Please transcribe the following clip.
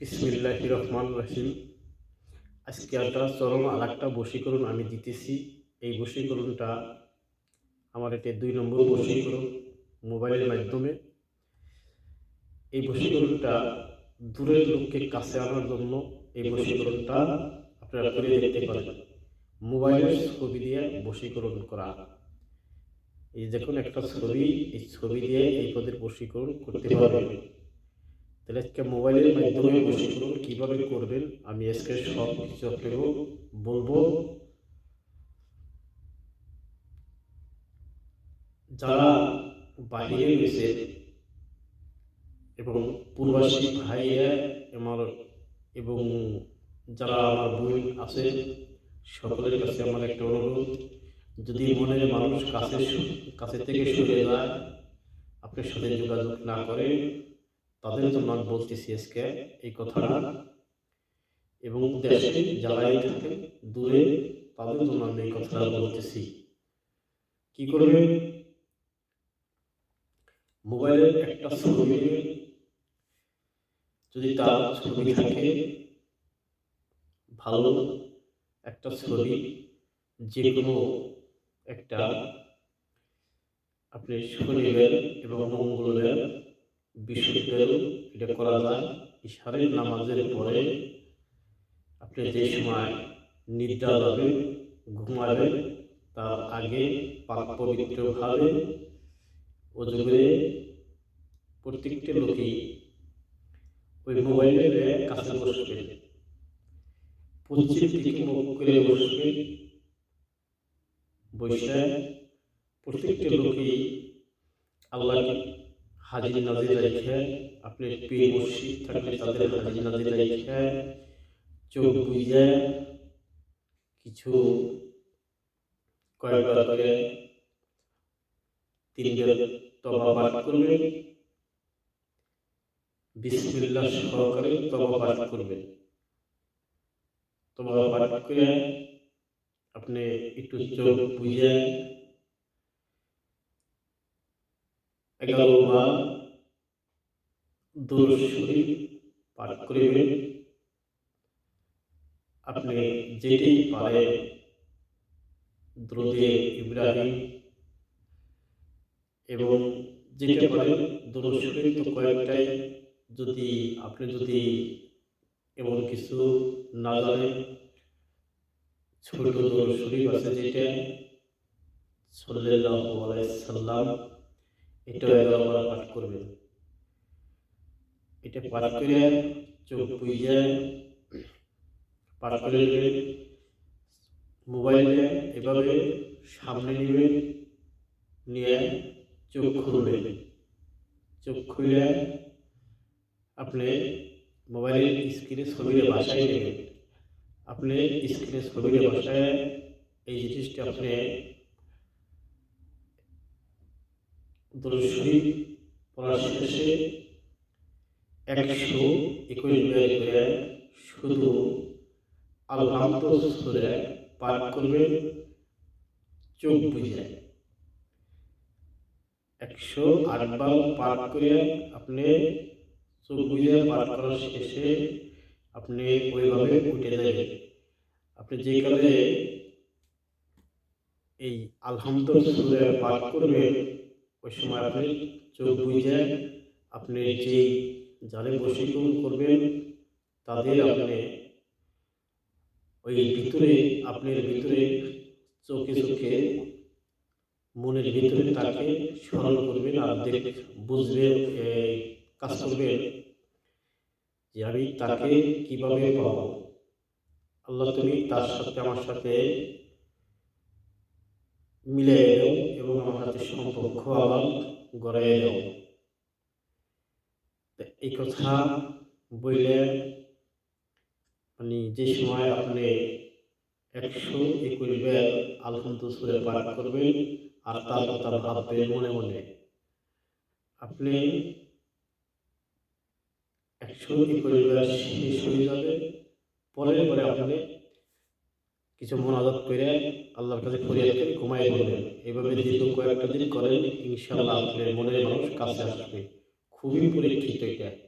বিসমিল্লাহ রহমান রহিম। আজকে একটা চরম আর একটা বশীকরণ আমি দিতেছি। এই বশীকরণটা আমার এটা দুই নম্বর বশীকরণ মোবাইলের মাধ্যমে। এই বশীকরণটা দূরের লোককে কাছে আনার জন্য এই বশীকরণটা আপনারা করে দেখতে পারেন। মোবাইলের ছবি দিয়ে বশীকরণ করা। এই যখন একটা ছবি, এই ছবি দিয়ে এই পদের বশীকরণ করতে পারবেন। তাহলে আজকে মোবাইলের মাধ্যমে কীভাবে করবেন? আমি আজকে সব কিছু আপনাকে বলব। যারা বাইরে গেছে এবং পূর্বাসী ভাইয়া আমার এবং যারা আমার বোন আছে সকলের কাছে আমার একটা অনুরোধ। যদি মনের মানুষ কাছে কাছে থেকে সরে যায় আপনার সাথে যোগাযোগ না করে তাদের জন্য আমি বলতেছি আজকে এই কথাটা। এবং দেশে যারাই থাকে দূরে তাদের জন্য আমি এই কথাটা বলতেছি। কি করবে? মোবাইলের একটা ছবি যদি তার ছবি থাকে ভালো একটা ছবি যে কোনো একটা আপনি শনিবার এবং মঙ্গলবার বিশুদ্ধের এটা করা যায় ইশারের নামাজের পরে আপনি যে সময় নিদ্রা যাবেন ঘুমাবেন তার আগে পাক পবিত্রভাবে অজু করে প্রত্যেকটা লোকই ওই মোবাইলের কাছে বসবে পশ্চিম দিকে মুখ করে বসবে বসে প্রত্যেকটা লোকই আল্লাহ হাজির নাজির রেখে আপনার পীর মুর্শিদ থাকলে তাদের হাজির নাজির রেখে চোখ বুঝে কিছু কয়েকবার করে তিনবার তবা পাঠ করবেন, বিসমিল্লাহ সহকারে তবা পাঠ করবেন। তবা পাঠ করে আপনি একটু চোখ বুঝে এগারো বার দরুদ শরীফ পাঠ করিবেন। আপনি যেটি পারে দ্রুদে ইব্রাহিম। এবং যেটা পারে দরুদ শরীফ তো কয়েকটাই। যদি আপনি যদি এমন কিছু না জানেন, ছোট দরুদ শরীফ আছে যেটা, সাল্লাল্লাহু আলাইহি সাল্লাম এটা এগারোবার পাঠ করবেন। এটা পাঠ করে চোখ বুঝে পাঠ করে নেবেন মোবাইলে এভাবে সামনে নেবেন নিয়ে চোখ খুলবেন। চোখ খুলে আপনি মোবাইলের স্ক্রিনে ছবির বাসায় নেবেন। আপনি স্ক্রিনে ছবির বাসায় এই জিনিসটা আপনি দর্শী পড়ার শেষে একশো একুশ শুধু আলহামদুলিল্লাহ পাঠ করবেন চোখ বুঝে। একশো আটবার পাঠ করে আপনি চোখ বুঝে পাঠ করার শেষে আপনি ওইভাবে উঠে যাবেন আপনি যে কালে এই আলহামদুলিল্লাহ পাঠ করবেন ওই সময় আপনি চোখ বুঝে আপনি যে যারে বশীকরণ করবেন তাদের আপনি ওই ভিতরে আপনার ভিতরে চোখে চোখে মনের ভিতরে তাকে স্মরণ করবেন আর দেখ বুঝবে এই কাজ করবেন যে আমি তাকে কীভাবে পাবো? আল্লাহ তুমি তার সাথে আমার সাথে মিলে দাও এবং আমার সাথে সম্পর্ক আবার গড়ে দাও। এই কথা বললে মানে যে সময় আপনি একশো একুশ বার আলহামদুলিল্লাহ পাঠ করবেন আর তার কথা ভাববেন মনে মনে। আপনি একশো একুশ বার শেষ হয়ে যাবে। পরের পরে আপনি কিছু মনাজাত করে আল্লাহর কাছে ফরিয়াদ করে ঘুমাই বলবেন এইভাবে যেহেতু কয়েকটা দিন করেন, ইনশাআল্লাহ আপনার মনের মানুষ কাছে আসবে। খুবই পরীক্ষিত এটা।